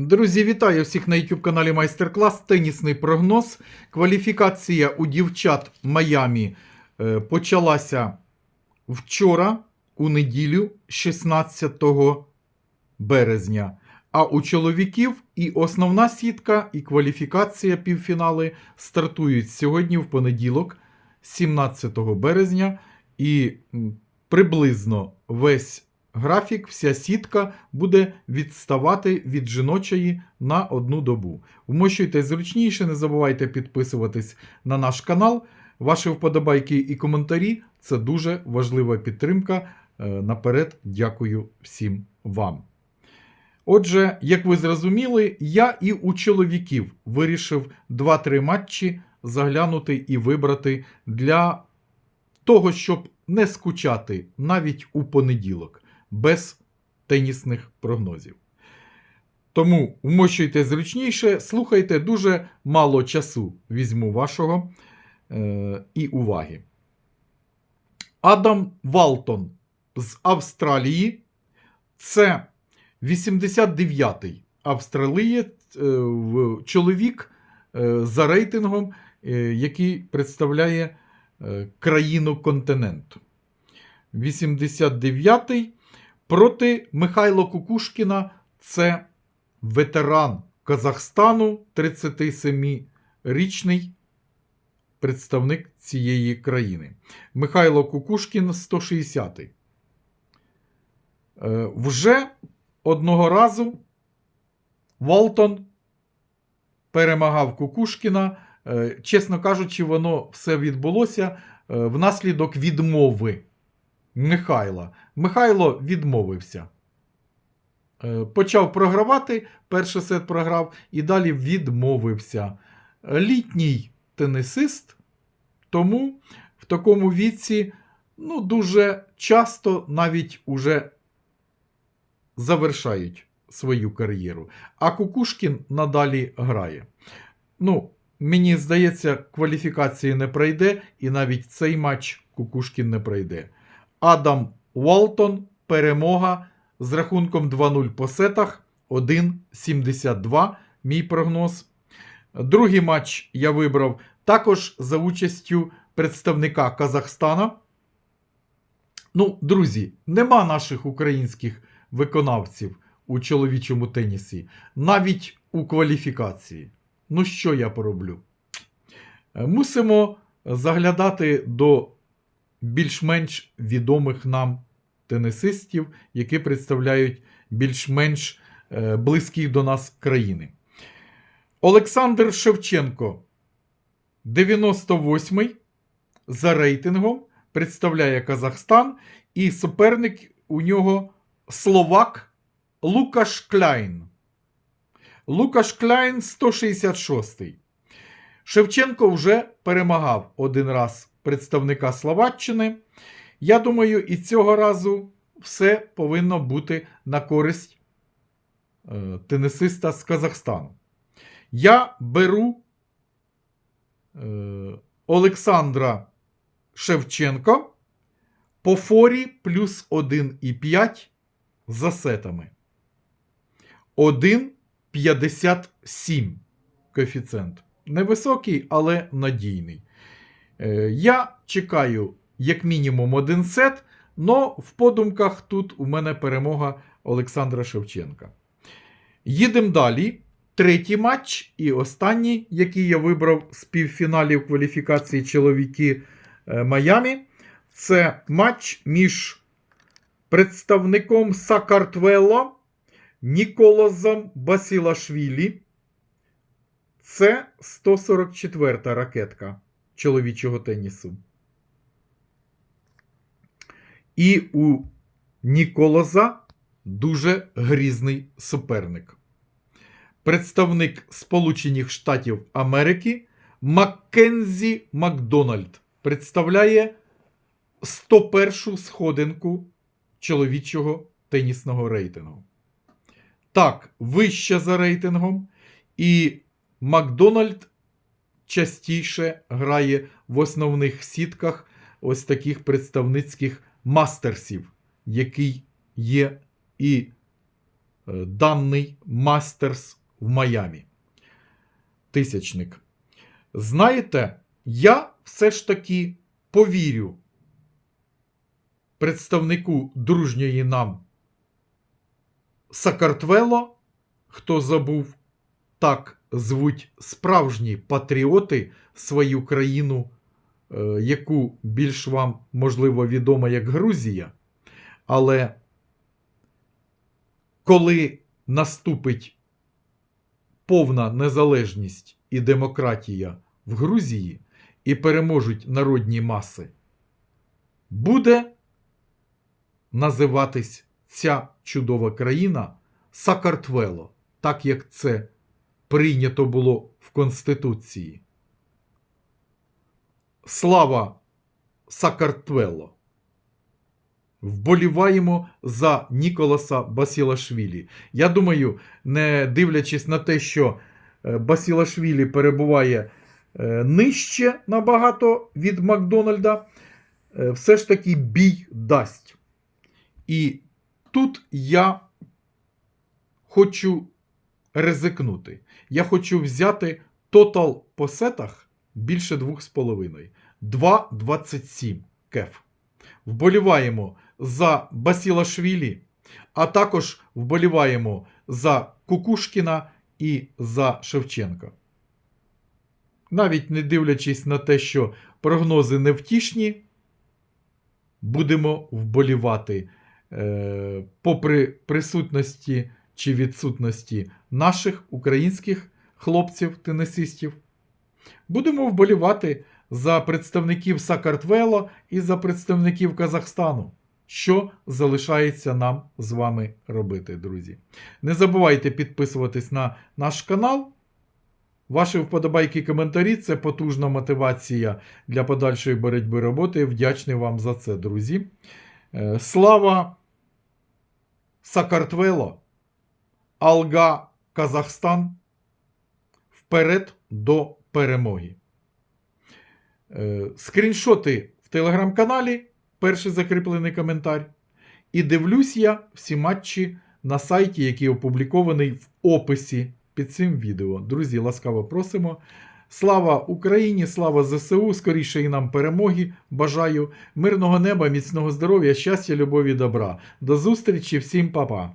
Друзі, вітаю всіх на YouTube каналі Майстер-клас. Тенісний прогноз. Кваліфікація у дівчат Майамі е, почалася вчора, у неділю, 16 березня. А у чоловіків і основна сітка, і кваліфікація півфінали стартують сьогодні в понеділок, 17 березня. І приблизно весь графік, вся сітка буде відставати від жіночої на одну добу. Вмощуйте зручніше, не забувайте підписуватись на наш канал. Ваші вподобайки і коментарі це дуже важлива підтримка. Е, Наперед дякую всім вам. Отже, як ви зрозуміли, я і у чоловіків вирішив 2-3 матчі заглянути і вибрати для того, щоб не скучати навіть у понеділок без тенісних прогнозів. Тому вмощуйте зручніше, слухайте дуже мало часу візьму вашого е, і уваги. Адам Валтон з Австралії. Це 89-й австралієць, е, чоловік е, за рейтингом, е, який представляє е, країну континенту. 89-й проти Михайла Кукушкіна. Це ветеран Казахстану, 37-річний представник цієї країни. Михайло Кукушкін 160-й. Е, Вже одного разу Волтон перемагав Кукушкіна. Е, Чесно кажучи, воно все відбулося е, внаслідок відмови Михайла. Михайло відмовився. Е, Почав програвати, перший сет програв і далі відмовився. Літній тенісист, тому в такому віці ну, дуже часто навіть уже завершають свою кар'єру. А Кукушкін надалі грає. Ну, мені здається, кваліфікації не пройде, і навіть цей матч Кукушкін не пройде. Адам Уолтон, перемога з рахунком 2-0 по сетах, 1-72, мій прогноз. Другий матч я вибрав також за участю представника Казахстана. Ну, друзі, нема наших українських виконавців у чоловічому тенісі, навіть у кваліфікації. Ну, що я пороблю? Мусимо заглядати до більш-менш відомих нам тенісистів, які представляють більш-менш е, близькі до нас країни. Олександр Шевченко, 98-й за рейтингом, представляє Казахстан, і суперник у нього Словак Лукаш Кляйн. Лукаш Кляйн 166-й. Шевченко вже перемагав один раз представника Словаччини. Я думаю, і цього разу все повинно бути на користь е, тенісиста з Казахстану. Я беру е, Олександра Шевченко по форі плюс 1,5 за сетами. 1,57 коефіцієнт. Невисокий, але надійний. Е, Я чекаю як мінімум один сет, но в подумках тут у мене перемога Олександра Шевченка. Їдемо далі. Третій матч і останній, який я вибрав з півфіналів кваліфікації чоловіки е, Майамі. Це матч між представником Сакартвело Ніколозом Басілашвілі. Це 144 та ракетка чоловічого тенісу. І у Ніколоза дуже грізний суперник. Представник Сполучених Штатів Америки Маккензі Макдональд представляє 101 сходинку чоловічого тенісного рейтингу. Так, вище за рейтингом, і Макдональд частіше грає в основних сітках ось таких представницьких мастерсів, який є і е, даний мастерс в Майамі. Тисячник. Знаєте, я все ж таки повірю представнику дружньої нам Сакартвело, хто забув, так звуть справжні патріоти свою країну, е, яку більш вам можливо відома як Грузія. Але коли наступить повна незалежність і демократія в Грузії і переможуть народні маси, буде називатись ця чудова країна Сакартвело, так як це прийнято було в Конституції. Слава Сакартвело! Вболіваємо за Ніколаса Басілашвілі. Я думаю, не дивлячись на те, що е, Басілашвілі перебуває е, нижче набагато від Макдональда, е, все ж таки бій дасть. І тут я хочу ризикнути. Я хочу взяти тотал по сетах більше 2,5. 2,27 кеф. Вболіваємо за Басілашвілі, а також вболіваємо за Кукушкіна і за Шевченка. Навіть не дивлячись на те, що прогнози невтішні, будемо вболівати е, попри присутності чи відсутності наших українських хлопців-тенісистів. Будемо вболівати за представників Сакартвело і за представників Казахстану. Що залишається нам з вами робити, друзі? Не забувайте підписуватись на наш канал. Ваші вподобайки і коментарі це потужна мотивація для подальшої боротьби роботи. Вдячний вам за це, друзі. Е, Слава Сакартвело, Алга Казахстан. Вперед до перемоги. Е, Скріншоти в телеграм-каналі, перший закріплений коментар. І дивлюсь я всі матчі на сайті, який опублікований в описі під цим відео. Друзі, ласкаво просимо. Слава Україні, слава ЗСУ, скоріше і нам перемоги. Бажаю мирного неба, міцного здоров'я, щастя, любові, добра. До зустрічі, всім па-па.